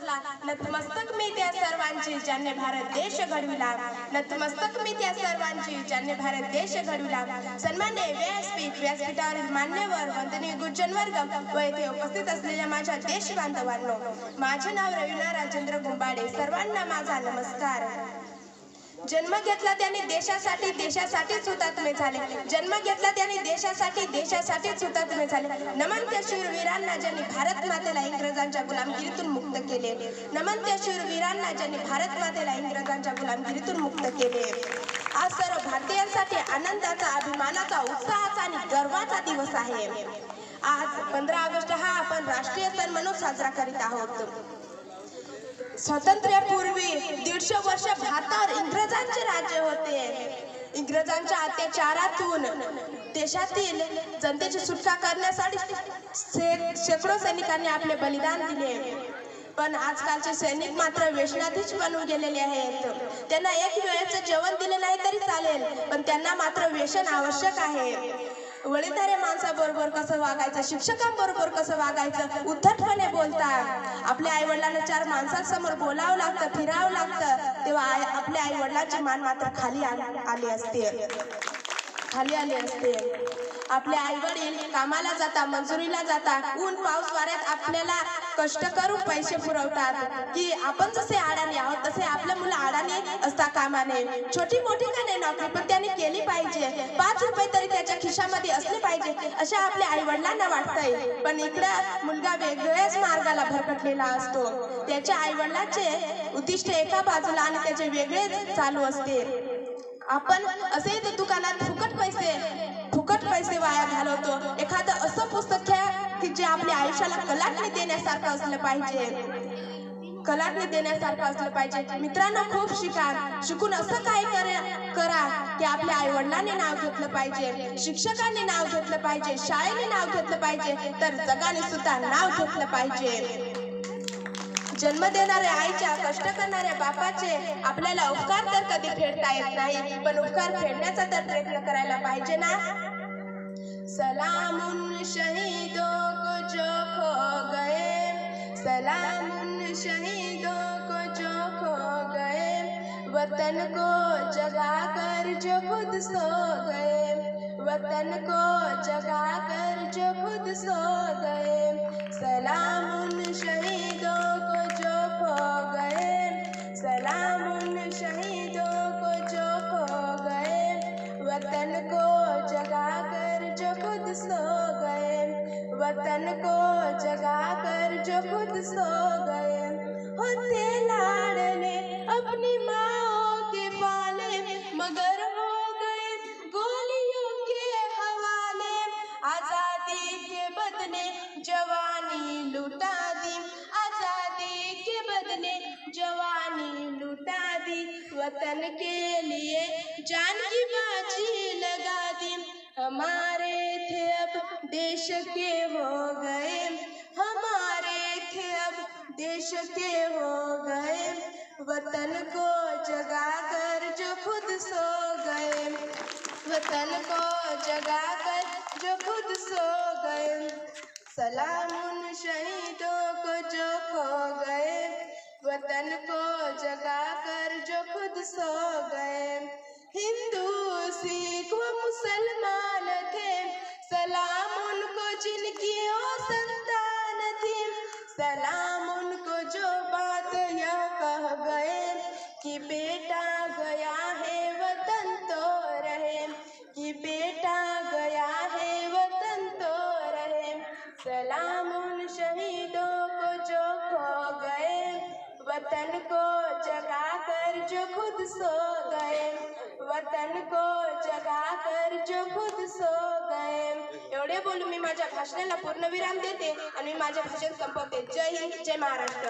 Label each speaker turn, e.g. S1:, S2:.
S1: असला नतमस्तक मी त्या सर्वांची ज्यांनी भारत देश घडविला. नतमस्तक मी त्या सर्वांची ज्यांनी भारत देश घडविला. सन्मान्य व्यासपीठ व्यासपीठावरील मान्यवर वंदनीय गुज्जन वर्ग व येथे उपस्थित असलेल्या माझ्या देश बांधवांनो माझे नाव रवीना राजेंद्र गुंबाडे. सर्वांना माझा नमस्कार. जन्म घेतला त्याने देशासाठी देशासाठीच हुतात्मे झाले. जन्म घेतला त्याने देशासाठी देशासाठीच हुतात्मे झाले. नमन त्या शूरवीरांना ज्यांनी भारत मातेला इंग्रजांच्या गुलामगिरीतून मुक्त केले. नमन त्या शूरवीरांना ज्यांनी भारत मातेला इंग्रजांच्या गुलामगिरीतून मुक्त केले. आज सर्व भारतीयांसाठी आनंदाचा अभिमानाचा उत्साहाचा आणि गर्वाचा दिवस आहे. आज पंधरा ऑगस्ट हा आपण राष्ट्रीय सण म्हणून साजरा करीत आहोत. स्वातंत्र्यापूर्वी दीडशे वर्ष भारतावर इंग्रजांचे राज्य होते. इंग्रजांच्या अत्याचारातून देशातील जनतेची सुटका करण्यासाठी शे- शेकडो सैनिकांनी आपले बलिदान दिले. पण आजकालचे सैनिक मात्र वेशनाधीश बनून गेलेले आहेत. त्यांना एक वेळेचं जेवण दिले नाही तरी चालेल पण त्यांना मात्र व्यसन आवश्यक आहे. वडीलधाऱ्या माणसाबरोबर कसं वागायचं? शिक्षकांबरोबर कसं वागायचं? उद्धटपणे बोलतात आपल्या आई वडिलांना चार माणसांसमोर बोलावं लागतं फिरावं लागतं तेव्हा आई आपल्या आई वडिलांची मान मात्र खाली आली असते. खाली आली असते. आपले आई वडील कामाला जाता मंजुरीला जाता ऊन पाऊस वाऱ्यात आपल्याला कष्ट करून पैसे पुरवतात की आपण जसे अडाणी असता कामा नये. छोटी मोठी का नाही नोकरी पण त्याने केली पाहिजे. पाच रुपये तरी त्याच्या खिशामध्ये असले पाहिजे अशा आपल्या आई वडिलांना वाटतंय. पण इकडं मुलगा वेगळ्याच मार्गाला भरकटलेला असतो. त्याच्या आई वडिलांचे उद्दिष्ट एका बाजूला आणि त्याचे वेगळेच चालू असते. आपण असे ते दुकानात फुकट पैसे फुकट पैसे वाया घालवतो. एखादं असं पुस्तक घ्या की जे आपल्या आयुष्याला कलाटणी देण्यासारखं असलं पाहिजे. कलाटणी देण्यासारखं असलं पाहिजे. मित्रांनो खूप शिका. शिकून असं काय करा की आपल्या आई वडिलांनी नाव घेतलं पाहिजे शिक्षकांनी नाव घेतलं पाहिजे शाळेने नाव घेतलं पाहिजे तर जगाने सुद्धा नाव घेतलं पाहिजे. जन्म देणाऱ्या आईच्या कष्ट करणाऱ्या बापाचे आपल्याला उपकार तर कधी फेडता येत नाही पण उपकार फेडण्याचा तर प्रयत्न करायला पाहिजे ना? सलामुन शहीदों को जो खो गए। सलामुन शहीदों को जो खो गए, वतन को जगा कर जो खुद सो गए, वतन को जगा कर वतन को जगा कर जो खुद सो गए। होते लाडले अपनी माओ के पाले, मगर हो गए गोलियों के हवाले। आज़ादी के बदले जवानी लुटा दी। आज़ादी के बदले जवानी लुटा दी। वतन के लिए जान की बाजी लगा दी। हमारे देश के हो गए। हमारे थे अब देश के हो गए। वतन को जगा जो खुद सो गए। वतन को जगा जो खुद सो गए। सलाम उन शहीदों को जो खो गए। वतन को जगा कर जो खुद सो गए। हिंदू, सिख व मुसलमान थे। सलाम उनको जिनकी ओ संतान थी। सलाम उनको जो बात यह कह गए कि बेटा गया है वतन तो रहे। कि बेटा गया है वतन तो रहे। सलाम उन शहीदों को जो खो गए। वतन को जगा कर जो खुद सो गए। वतन को जगा कर जो खुद एवढे बोलून मी माझ्या भाषणाला पूर्णविराम देते आणि मी माझे भाषण संपवते. जय हिंद जय महाराष्ट्र.